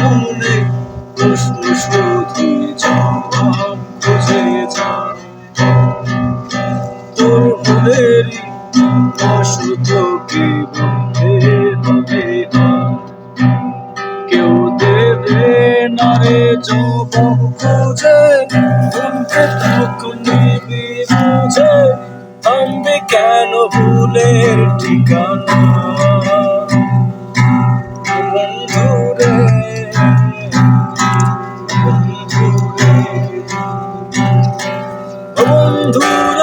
মনে প্রশ্ন শুধু জবাব খুঁজে যান তোর ভুলেরই অসুতকে বলে হবে কেউ দেবে না রে জবাব খুঁজে তুমি তখন কেন ভুলের ঠিকানা। বন্ধুরে বন্ধুরে।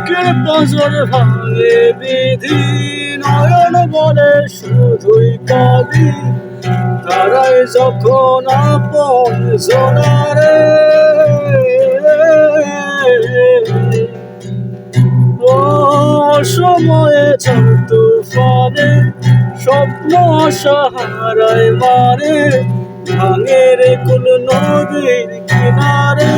বুকের পাঁজর ভাঙে বিধি, নয়ন বলে শুধুই কাঁদি তারাই যখন আপন জনারে ও সময়ে চল তুফানে, স্বপ্ন সাহারায় মারে ভাঙে রে কুল নদীর কিনারে।